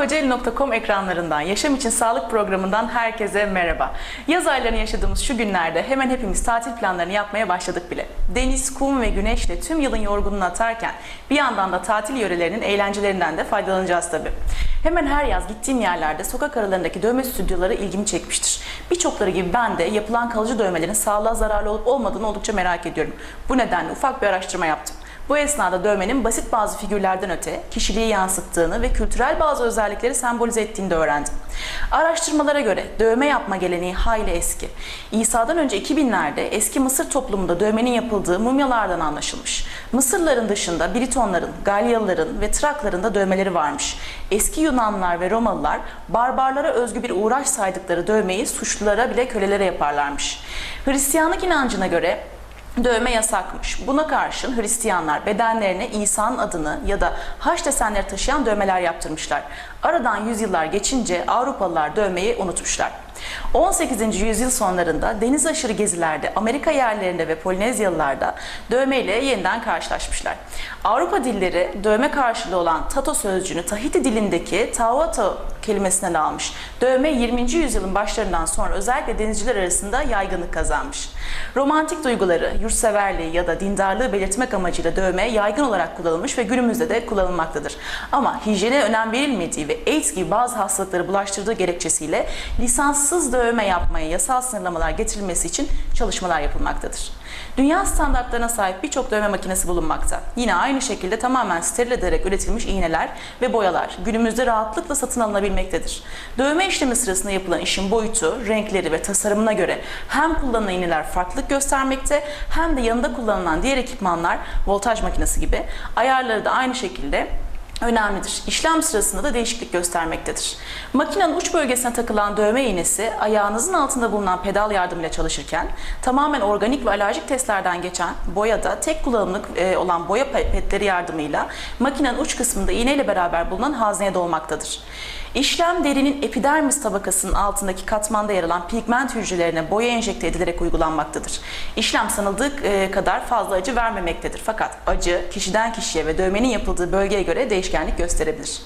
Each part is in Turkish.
Kocaeli.com ekranlarından, Yaşam için Sağlık programından herkese merhaba. Yaz aylarını yaşadığımız şu günlerde hemen hepimiz tatil planlarını yapmaya başladık bile. Deniz, kum ve güneşle tüm yılın yorgunluğunu atarken bir yandan da tatil yörelerinin eğlencelerinden de faydalanacağız tabii. Hemen her yaz gittiğim yerlerde sokak aralarındaki dövme stüdyoları ilgimi çekmiştir. Birçokları gibi ben de yapılan kalıcı dövmelerin sağlığa zararlı olup olmadığını oldukça merak ediyorum. Bu nedenle ufak bir araştırma yaptım. Bu esnada dövmenin basit bazı figürlerden öte kişiliği yansıttığını ve kültürel bazı özellikleri sembolize ettiğini de öğrendim. Araştırmalara göre dövme yapma geleneği hayli eski. İsa'dan önce 2000'lerde eski Mısır toplumunda dövmenin yapıldığı mumyalardan anlaşılmış. Mısırların dışında Britonların, Galyalıların ve Trakların da dövmeleri varmış. Eski Yunanlılar ve Romalılar barbarlara özgü bir uğraş saydıkları dövmeyi suçlulara bile kölelere yaparlarmış. Hristiyanlık inancına göre Dövme yasakmış. Buna karşın Hristiyanlar bedenlerine İsa'nın adını ya da haç desenleri taşıyan dövmeler yaptırmışlar. Aradan yüzyıllar geçince Avrupalılar dövmeyi unutmuşlar. 18. yüzyıl sonlarında deniz aşırı gezilerde Amerika yerlerinde ve Polinezyalılarda dövmeyle yeniden karşılaşmışlar. Avrupa dilleri dövme karşılığı olan tato sözcüğünü Tahiti dilindeki tawato kelimesinden almış. Dövme 20. yüzyılın başlarından sonra özellikle denizciler arasında yaygınlık kazanmış. Romantik duyguları, yurtseverliği ya da dindarlığı belirtmek amacıyla dövme yaygın olarak kullanılmış ve günümüzde de kullanılmaktadır. Ama hijyene önem verilmediği ve AIDS gibi bazı hastalıkları bulaştırdığı gerekçesiyle lisanssız dövme yapmaya yasal sınırlamalar getirilmesi için çalışmalar yapılmaktadır. Dünya standartlarına sahip birçok dövme makinesi bulunmakta. Yine aynı şekilde tamamen steril ederek üretilmiş iğneler ve boyalar günümüzde rahatlıkla satın alınabilmektedir. Dövme işlemi sırasında yapılan işin boyutu, renkleri ve tasarımına göre hem kullanılan iğneler farklılık göstermekte hem de yanında kullanılan diğer ekipmanlar voltaj makinesi gibi ayarları da aynı şekilde önemlidir. İşlem sırasında da değişiklik göstermektedir. Makinenin uç bölgesine takılan dövme iğnesi ayağınızın altında bulunan pedal yardımıyla çalışırken tamamen organik ve alerjik testlerden geçen boyada tek kullanımlık e, olan boya petleri yardımıyla makinenin uç kısmında iğneyle beraber bulunan hazneye dolmaktadır. İşlem derinin epidermis tabakasının altındaki katmanda yer alan pigment hücrelerine boya enjekte edilerek uygulanmaktadır. İşlem sanıldığı e, kadar fazla acı vermemektedir. Fakat acı kişiden kişiye ve dövmenin yapıldığı bölgeye göre değişkenlik gösterebilir.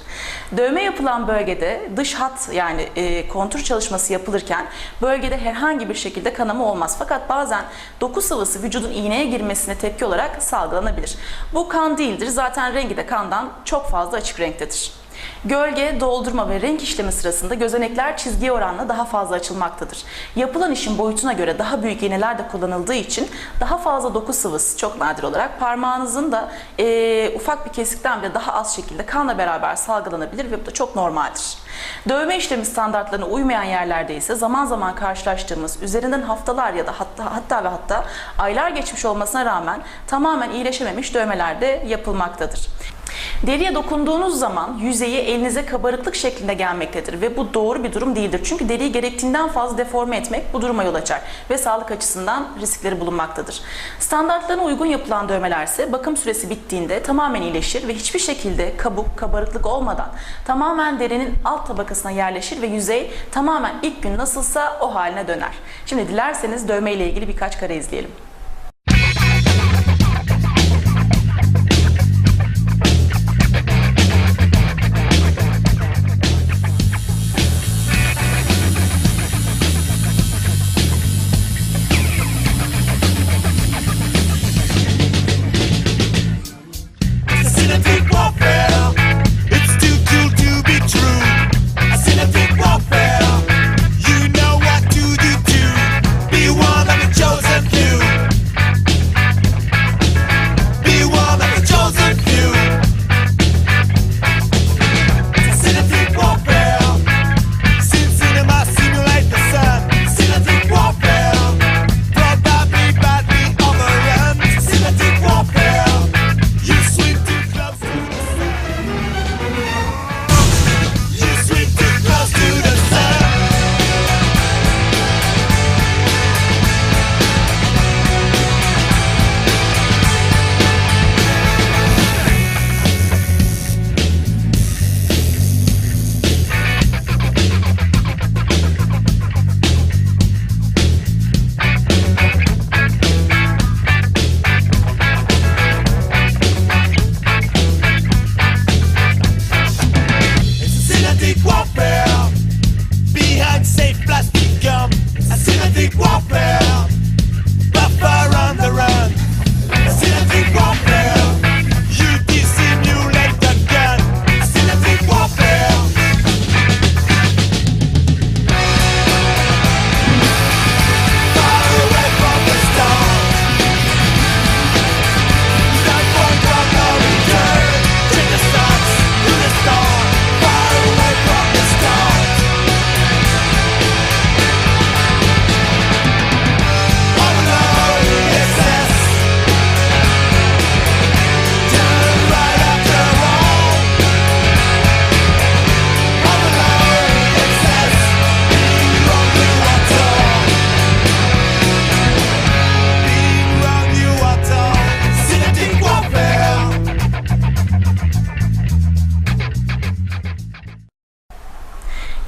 Dövme yapılan bölgede dış hat yani e, kontur çalışması yapılırken bölgede herhangi bir şekilde kanama olmaz. Fakat bazen doku sıvısı vücudun iğneye girmesine tepki olarak salgılanabilir. Bu kan değildir. Zaten rengi de kandan çok fazla açık renktedir. Gölge, doldurma ve renk işlemi sırasında gözenekler çizgiye oranla daha fazla açılmaktadır. Yapılan işin boyutuna göre daha büyük iğneler de kullanıldığı için daha fazla doku sıvısı çok nadir olarak parmağınızın da e, ufak bir kesikten bile daha az şekilde kanla beraber salgılanabilir ve bu da çok normaldir. Dövme işlemi standartlarına uymayan yerlerde ise zaman zaman karşılaştığımız üzerinden haftalar ya da hatta, hatta ve hatta aylar geçmiş olmasına rağmen tamamen iyileşememiş dövmeler de yapılmaktadır. Deriye dokunduğunuz zaman yüzeyi elinize kabarıklık şeklinde gelmektedir ve bu doğru bir durum değildir. Çünkü deriyi gerektiğinden fazla deforme etmek bu duruma yol açar ve sağlık açısından riskleri bulunmaktadır. Standartlarına uygun yapılan dövmeler ise bakım süresi bittiğinde tamamen iyileşir ve hiçbir şekilde kabuk, kabarıklık olmadan tamamen derinin alt tabakasına yerleşir ve yüzey tamamen ilk gün nasılsa o haline döner. Şimdi dilerseniz dövme ile ilgili birkaç kare izleyelim.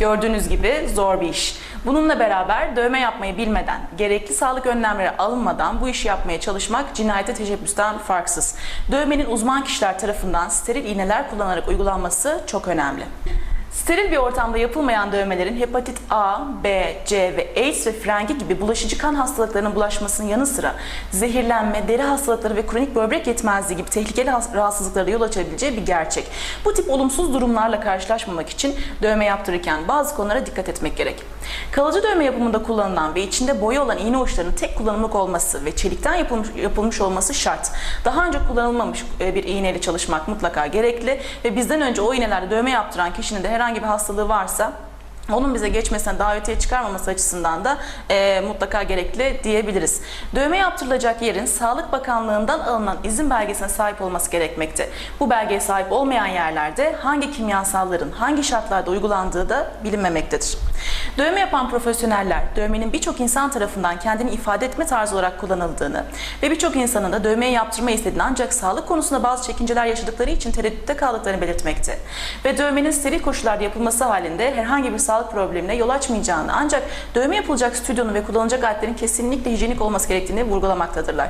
Gördüğünüz gibi zor bir iş. Bununla beraber dövme yapmayı bilmeden, gerekli sağlık önlemleri alınmadan bu işi yapmaya çalışmak cinayete teşebbüsten farksız. Dövmenin uzman kişiler tarafından steril iğneler kullanarak uygulanması çok önemli. Steril bir ortamda yapılmayan dövmelerin hepatit A, B, C ve AIDS ve frengi gibi bulaşıcı kan hastalıklarının bulaşmasının yanı sıra zehirlenme, deri hastalıkları ve kronik böbrek yetmezliği gibi tehlikeli rahatsızlıklara yol açabileceği bir gerçek. Bu tip olumsuz durumlarla karşılaşmamak için dövme yaptırırken bazı konulara dikkat etmek gerek. Kalıcı dövme yapımında kullanılan ve içinde boya olan iğne uçlarının tek kullanımlık olması ve çelikten yapılmış, yapılmış olması şart. Daha önce kullanılmamış e, bir iğneyle çalışmak mutlaka gerekli ve bizden önce o iğnelerde dövme yaptıran kişinin de herhangi bir hastalığı varsa onun bize geçmesine davetiye çıkarmaması açısından da e, mutlaka gerekli diyebiliriz. Dövme yaptırılacak yerin Sağlık Bakanlığı'ndan alınan izin belgesine sahip olması gerekmekte. Bu belgeye sahip olmayan yerlerde hangi kimyasalların hangi şartlarda uygulandığı da bilinmemektedir. Dövme yapan profesyoneller dövmenin birçok insan tarafından kendini ifade etme tarzı olarak kullanıldığını ve birçok insanın da dövmeyi yaptırma istediğini ancak sağlık konusunda bazı çekinceler yaşadıkları için tereddütte kaldıklarını belirtmekte. Ve dövmenin steril koşullarda yapılması halinde herhangi bir sağlık problemine yol açmayacağını ancak dövme yapılacak stüdyonun ve kullanılacak aletlerin kesinlikle hijyenik olması gerektiğini vurgulamaktadırlar.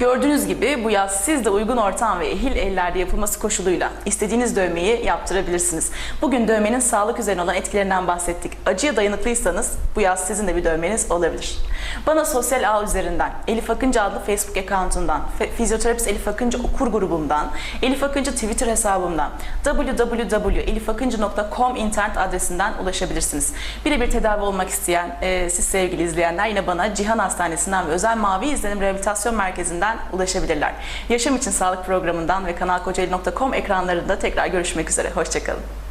Gördüğünüz gibi bu yaz siz de uygun ortam ve ehil ellerde yapılması koşuluyla istediğiniz dövmeyi yaptırabilirsiniz. Bugün dövmenin sağlık üzerine olan etkilerinden bahsettik. Acıya dayanıklıysanız bu yaz sizin de bir dövmeniz olabilir. Bana sosyal ağ üzerinden, Elif Akıncı adlı Facebook account'undan, fizyoterapist Elif Akıncı okur grubumdan, Elif Akıncı Twitter hesabımdan, www.elifakıncı.com internet adresinden ulaşabilirsiniz. Birebir tedavi olmak isteyen e, siz sevgili izleyenler yine bana Cihan Hastanesi'nden ve Özel Mavi İzlenim Rehabilitasyon Merkezi'nden ulaşabilirler. Yaşam için Sağlık programından ve kanalkocaeli.com ekranlarında tekrar görüşmek üzere. Hoşçakalın.